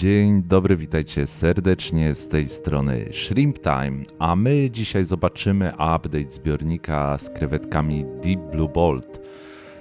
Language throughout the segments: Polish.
Dzień dobry, witajcie serdecznie z tej strony Shrimp Time, a my dzisiaj zobaczymy update zbiornika z krewetkami Deep Blue Bolt.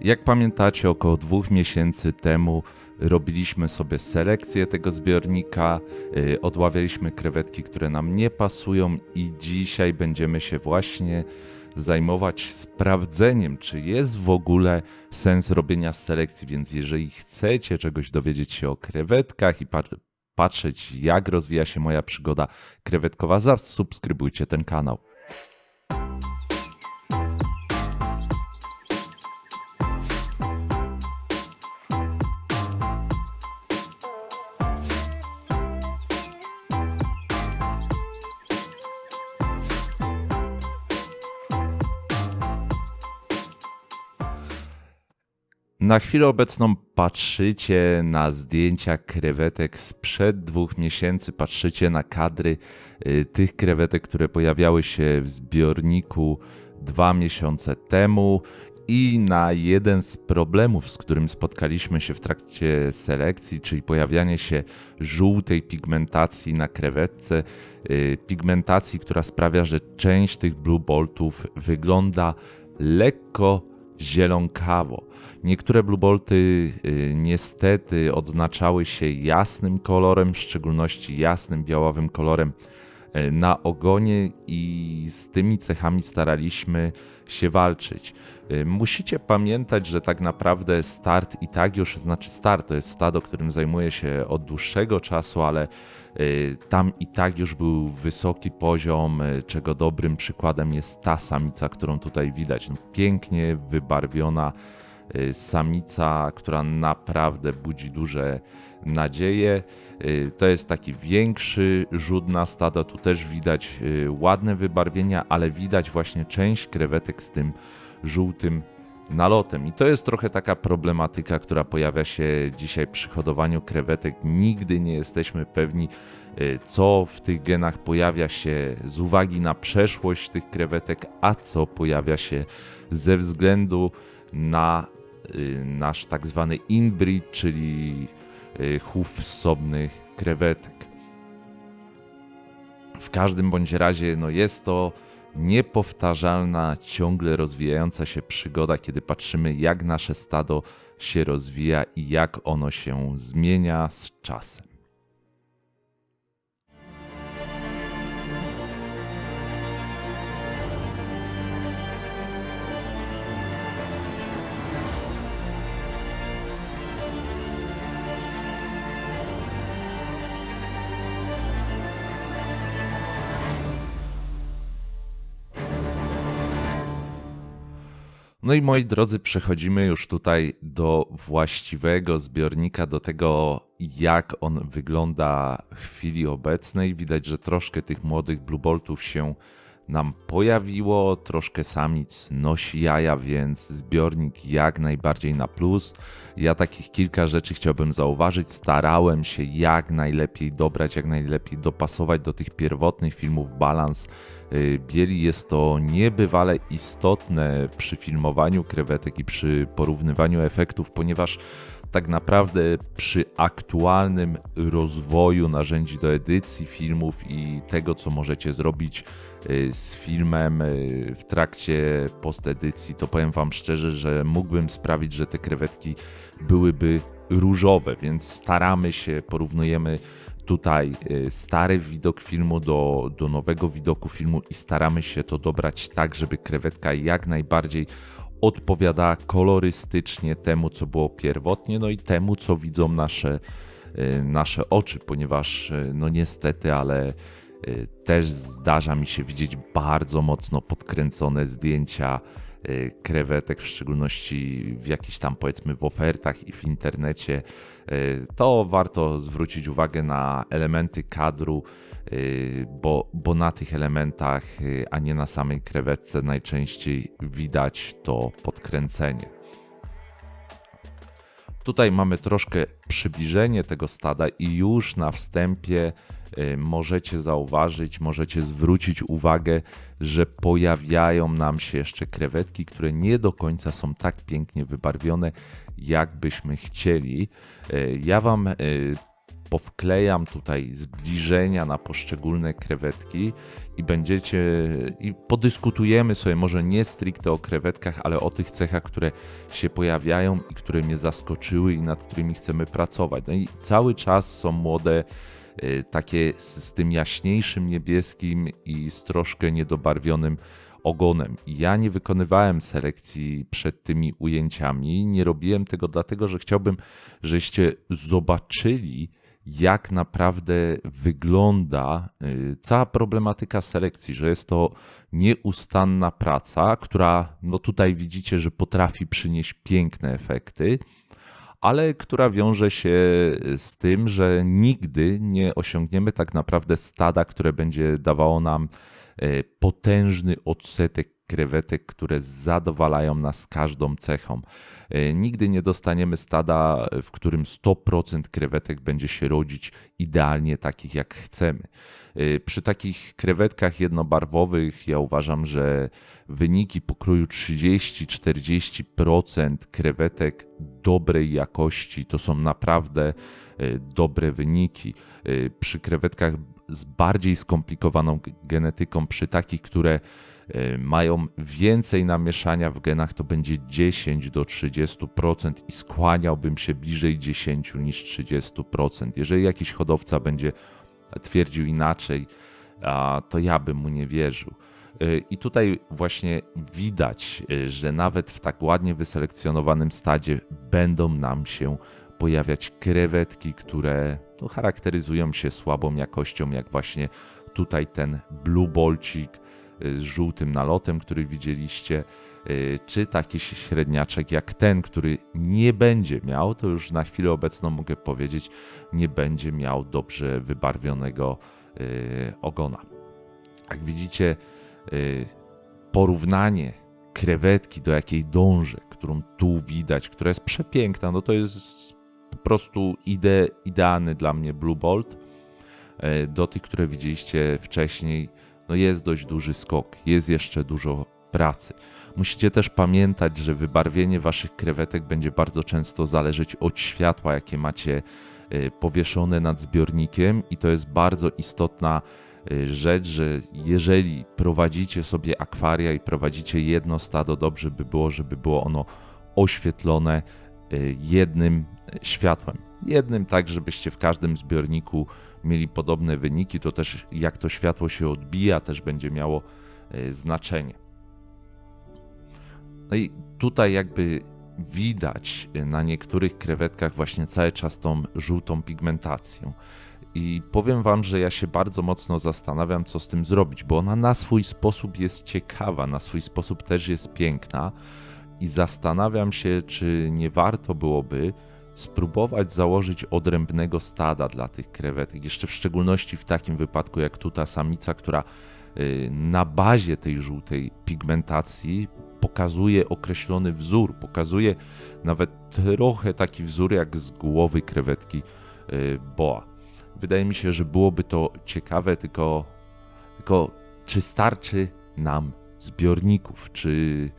Jak pamiętacie, około dwóch miesięcy temu robiliśmy sobie selekcję tego zbiornika, yy, odławialiśmy krewetki, które nam nie pasują i dzisiaj będziemy się właśnie zajmować sprawdzeniem, czy jest w ogóle sens robienia selekcji. Więc jeżeli chcecie czegoś dowiedzieć się o krewetkach i pat- patrzeć, jak rozwija się moja przygoda krewetkowa, zasubskrybujcie ten kanał. Na chwilę obecną patrzycie na zdjęcia krewetek sprzed dwóch miesięcy, patrzycie na kadry y, tych krewetek, które pojawiały się w zbiorniku dwa miesiące temu i na jeden z problemów, z którym spotkaliśmy się w trakcie selekcji, czyli pojawianie się żółtej pigmentacji na krewetce, y, pigmentacji, która sprawia, że część tych blue boltów wygląda lekko zielonkawo. Niektóre Blue Bolty y, niestety odznaczały się jasnym kolorem, w szczególności jasnym białawym kolorem na ogonie i z tymi cechami staraliśmy się walczyć. Y, Musicie pamiętać, że tak naprawdę start i tak już, znaczy start to jest stado, którym zajmuję się od dłuższego czasu, ale y, tam i tak już był wysoki poziom, czego dobrym przykładem jest ta samica, którą tutaj widać. Pięknie wybarwiona samica, która naprawdę budzi duże nadzieje. Y, To jest taki większy rzut na stada. Tu też widać y, ładne wybarwienia, ale widać właśnie część krewetek z tym żółtym nalotem. I to jest trochę taka problematyka, która pojawia się dzisiaj przy hodowaniu krewetek. Nigdy nie jesteśmy pewni, y, co w tych genach pojawia się z uwagi na przeszłość tych krewetek, a co pojawia się ze względu na y, nasz tak zwany inbreed, czyli y, chów wsobnych krewetek. W każdym bądź razie no jest to niepowtarzalna, ciągle rozwijająca się przygoda, kiedy patrzymy, jak nasze stado się rozwija i jak ono się zmienia z czasem. No i moi drodzy, przechodzimy już tutaj do właściwego zbiornika, do tego, jak on wygląda w chwili obecnej. Widać, że troszkę tych młodych Blue Boltów się nam pojawiło, troszkę samic nosi jaja, więc zbiornik jak najbardziej na plus. Ja takich kilka rzeczy chciałbym zauważyć. Starałem się jak najlepiej dobrać, jak najlepiej dopasować do tych pierwotnych filmów balans y, bieli. Jest to niebywale istotne przy filmowaniu krewetek i przy porównywaniu efektów, ponieważ tak naprawdę przy aktualnym rozwoju narzędzi do edycji filmów i tego, co możecie zrobić y, z filmem y, w trakcie postedycji, to powiem Wam szczerze, że mógłbym sprawić, że te krewetki byłyby różowe, więc staramy się, porównujemy tutaj y, stary widok filmu do, do nowego widoku filmu i staramy się to dobrać tak, żeby krewetka jak najbardziej odpowiada kolorystycznie temu, co było pierwotnie, no i temu, co widzą nasze, y, nasze oczy, ponieważ y, no niestety, ale y, też zdarza mi się widzieć bardzo mocno podkręcone zdjęcia krewetek, w szczególności w jakichś tam powiedzmy w ofertach i w internecie, y, to warto zwrócić uwagę na elementy kadru, y, bo, bo na tych elementach, y, a nie na samej krewetce najczęściej widać to podkręcenie. Tutaj mamy troszkę przybliżenie tego stada i już na wstępie y, możecie zauważyć, możecie zwrócić uwagę, że pojawiają nam się jeszcze krewetki, które nie do końca są tak pięknie wybarwione, jak byśmy chcieli. Y, Ja Wam y, powklejam tutaj zbliżenia na poszczególne krewetki i będziecie i podyskutujemy sobie może nie stricte o krewetkach, ale o tych cechach, które się pojawiają i które mnie zaskoczyły i nad którymi chcemy pracować. No i cały czas są młode y, takie z tym jaśniejszym niebieskim i z troszkę niedobarwionym ogonem. Ja nie wykonywałem selekcji przed tymi ujęciami. Nie robiłem tego dlatego, że chciałbym, żeście zobaczyli, jak naprawdę wygląda y, cała problematyka selekcji, że jest to nieustanna praca, która, no tutaj widzicie, że potrafi przynieść piękne efekty, ale która wiąże się z tym, że nigdy nie osiągniemy tak naprawdę stada, które będzie dawało nam y, potężny odsetek krewetek, które zadowalają nas każdą cechą. E, nigdy nie dostaniemy stada, w którym 100% krewetek będzie się rodzić idealnie takich, jak chcemy. E, przy takich krewetkach jednobarwowych ja uważam, że wyniki pokroju 30-40% krewetek dobrej jakości to są naprawdę e, dobre wyniki. Przy krewetkach z bardziej skomplikowaną genetyką, przy takich, które E, mają więcej namieszania w genach, to będzie 10 do 30% i skłaniałbym się bliżej 10 niż 30%. Jeżeli jakiś hodowca będzie twierdził inaczej, to ja bym mu nie wierzył. E, I tutaj właśnie widać, e, że nawet w tak ładnie wyselekcjonowanym stadzie będą nam się pojawiać krewetki, które no, charakteryzują się słabą jakością, jak właśnie tutaj ten blue bolcik, Y, z żółtym nalotem, który widzieliście, y, czy taki średniaczek jak ten, który nie będzie miał, to już na chwilę obecną mogę powiedzieć, nie będzie miał dobrze wybarwionego y, ogona. Jak widzicie, porównanie krewetki, do jakiej dążę, którą tu widać, która jest przepiękna, no to jest po prostu ide, idealny dla mnie Blue Bolt. Do tych, które widzieliście wcześniej, no jest dość duży skok, jest jeszcze dużo pracy. Musicie też pamiętać, że wybarwienie waszych krewetek będzie bardzo często zależeć od światła, jakie macie e, powieszone nad zbiornikiem, i to jest bardzo istotna e, rzecz, że jeżeli prowadzicie sobie akwaria i prowadzicie jedno stado, dobrze by było, żeby było ono oświetlone e, jednym światłem. Jednym tak, żebyście w każdym zbiorniku mieli podobne wyniki, to też jak to światło się odbija, też będzie miało e, znaczenie. No i tutaj jakby widać e, na niektórych krewetkach właśnie cały czas tą żółtą pigmentację. I powiem Wam, że ja się bardzo mocno zastanawiam, co z tym zrobić, bo ona na swój sposób jest ciekawa, na swój sposób też jest piękna. I zastanawiam się, czy nie warto byłoby spróbować założyć odrębnego stada dla tych krewetek, jeszcze w szczególności w takim wypadku jak tu ta samica, która y, na bazie tej żółtej pigmentacji pokazuje określony wzór, pokazuje nawet trochę taki wzór jak z głowy krewetki y, boa. Wydaje mi się, że byłoby to ciekawe, tylko, tylko czy starczy nam zbiorników, czy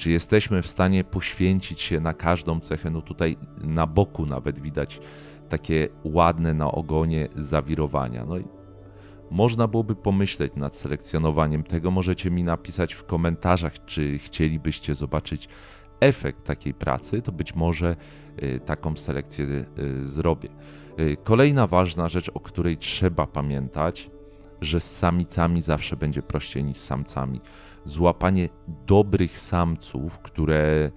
czy jesteśmy w stanie poświęcić się na każdą cechę? No tutaj na boku nawet widać takie ładne na ogonie zawirowania. No i można byłoby pomyśleć nad selekcjonowaniem tego. Możecie mi napisać w komentarzach, czy chcielibyście zobaczyć efekt takiej pracy, to być może y, taką selekcję y, zrobię. Y, kolejna ważna rzecz, o której trzeba pamiętać, że z samicami zawsze będzie prościej niż z samcami złapanie dobrych samców, które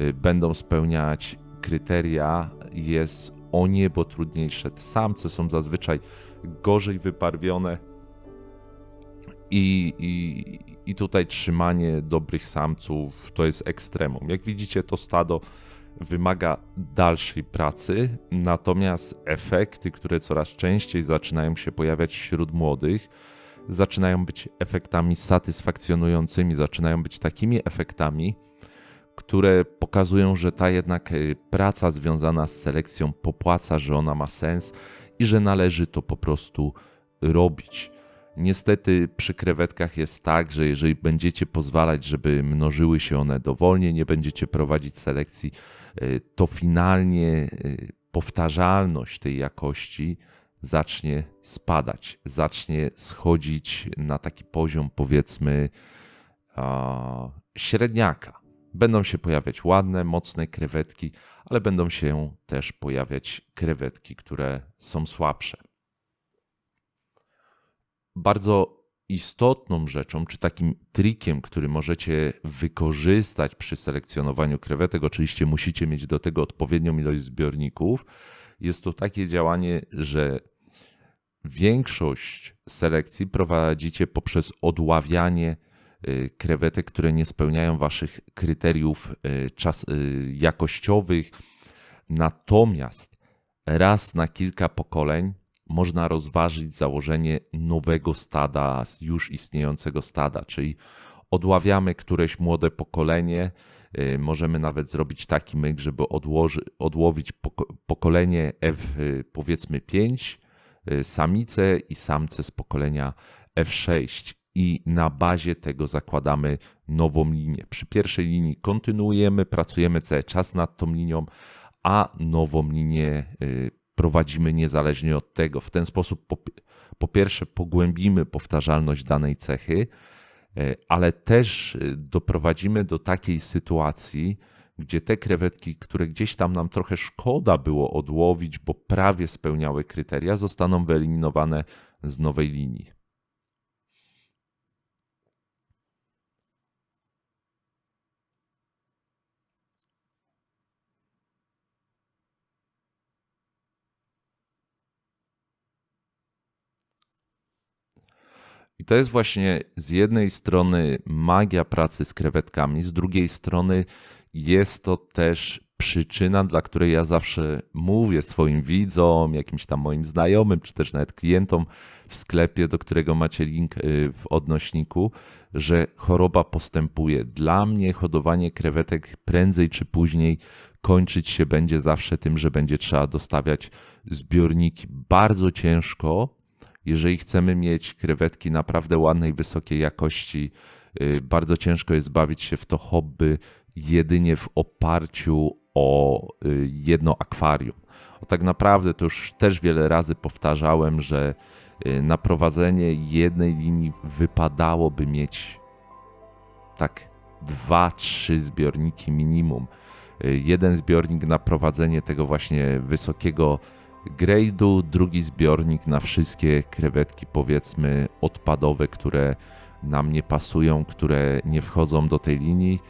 y, będą spełniać kryteria, jest o niebo trudniejsze. Te samce są zazwyczaj gorzej wyparwione i, i, i tutaj trzymanie dobrych samców to jest ekstremum. Jak widzicie, to stado wymaga dalszej pracy, natomiast efekty, które coraz częściej zaczynają się pojawiać wśród młodych, zaczynają być efektami satysfakcjonującymi, zaczynają być takimi efektami, które pokazują, że ta jednak e, praca związana z selekcją popłaca, że ona ma sens i że należy to po prostu robić. Niestety przy krewetkach jest tak, że jeżeli będziecie pozwalać, żeby mnożyły się one dowolnie, nie będziecie prowadzić selekcji, e, to finalnie e, powtarzalność tej jakości zacznie spadać, zacznie schodzić na taki poziom, powiedzmy, średniaka. Będą się pojawiać ładne, mocne krewetki, ale będą się też pojawiać krewetki, które są słabsze. Bardzo istotną rzeczą, czy takim trikiem, który możecie wykorzystać przy selekcjonowaniu krewetek, oczywiście musicie mieć do tego odpowiednią ilość zbiorników, jest to takie działanie, że większość selekcji prowadzicie poprzez odławianie y, krewetek, które nie spełniają waszych kryteriów y, czas, y, jakościowych. Natomiast raz na kilka pokoleń można rozważyć założenie nowego stada z już istniejącego stada, czyli odławiamy któreś młode pokolenie. Y, możemy nawet zrobić taki myk, żeby odłoży, odłowić pokolenie F y, powiedzmy 5, y, samice i samce z pokolenia F6 i na bazie tego zakładamy nową linię. Przy pierwszej linii kontynuujemy, pracujemy cały czas nad tą linią, a nową linię prowadzimy niezależnie od tego. W ten sposób po, po pierwsze pogłębimy powtarzalność danej cechy, ale też e, doprowadzimy do takiej sytuacji, gdzie te krewetki, które gdzieś tam nam trochę szkoda było odłowić, bo prawie spełniały kryteria, zostaną wyeliminowane z nowej linii. I to jest właśnie z jednej strony magia pracy z krewetkami, z drugiej strony jest to też przyczyna, dla której ja zawsze mówię swoim widzom, jakimś tam moim znajomym, czy też nawet klientom w sklepie, do którego macie link y, w odnośniku, że choroba postępuje. Dla mnie hodowanie krewetek prędzej czy później kończyć się będzie zawsze tym, że będzie trzeba dostawiać zbiorniki bardzo ciężko, jeżeli chcemy mieć krewetki naprawdę ładnej, wysokiej jakości, y, bardzo ciężko jest bawić się w to hobby jedynie w oparciu o y, jedno akwarium. O tak naprawdę to już też wiele razy powtarzałem, że y, na prowadzenie jednej linii wypadałoby mieć tak dwa, trzy zbiorniki minimum. Jeden zbiornik na prowadzenie tego właśnie wysokiego grade'u, drugi zbiornik na wszystkie krewetki, powiedzmy, odpadowe, które nam nie pasują, które nie wchodzą do tej linii.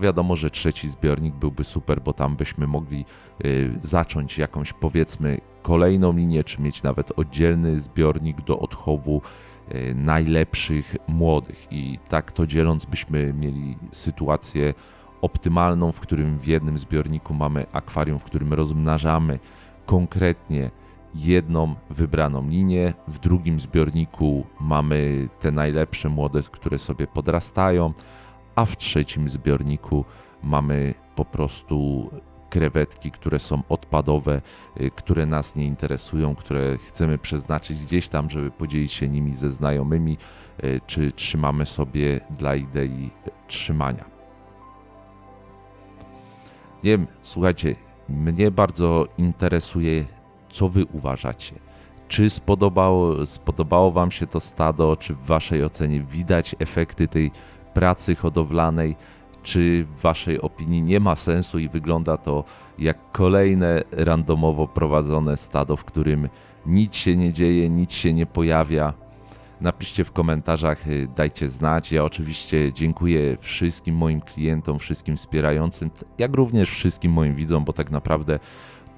Wiadomo, że trzeci zbiornik byłby super, bo tam byśmy mogli y, zacząć jakąś, powiedzmy, kolejną linię, czy mieć nawet oddzielny zbiornik do odchowu y, najlepszych młodych. I tak to dzieląc, byśmy mieli sytuację optymalną, w którym w jednym zbiorniku mamy akwarium, w którym rozmnażamy konkretnie jedną wybraną linię. W drugim zbiorniku mamy te najlepsze młode, które sobie podrastają, a w trzecim zbiorniku mamy po prostu krewetki, które są odpadowe, y, które nas nie interesują, które chcemy przeznaczyć gdzieś tam, żeby podzielić się nimi ze znajomymi, y, czy trzymamy sobie dla idei trzymania. Nie wiem, słuchajcie, mnie bardzo interesuje, co wy uważacie. Czy spodobało, spodobało wam się to stado, czy w waszej ocenie widać efekty tej pracy hodowlanej, czy w waszej opinii nie ma sensu i wygląda to jak kolejne randomowo prowadzone stado, w którym nic się nie dzieje, nic się nie pojawia. Napiszcie w komentarzach, y, dajcie znać. Ja oczywiście dziękuję wszystkim moim klientom, wszystkim wspierającym, jak również wszystkim moim widzom, bo tak naprawdę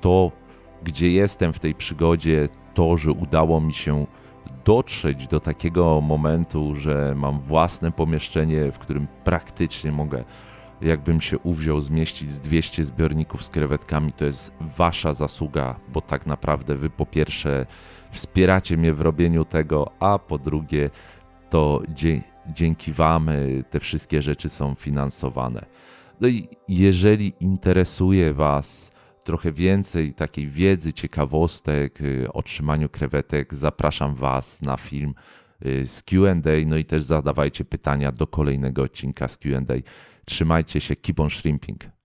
to, gdzie jestem w tej przygodzie, to, że udało mi się dotrzeć do takiego momentu, że mam własne pomieszczenie, w którym praktycznie mogę, jakbym się uwziął, zmieścić z 200 zbiorników z krewetkami, to jest wasza zasługa, bo tak naprawdę wy po pierwsze wspieracie mnie w robieniu tego, a po drugie to dzięki wam y, te wszystkie rzeczy są finansowane. No i jeżeli interesuje was trochę więcej takiej wiedzy, ciekawostek y, o trzymaniu krewetek, zapraszam was na film z Q&A, no i też zadawajcie pytania do kolejnego odcinka z Q&A. Trzymajcie się, keep on shrimping.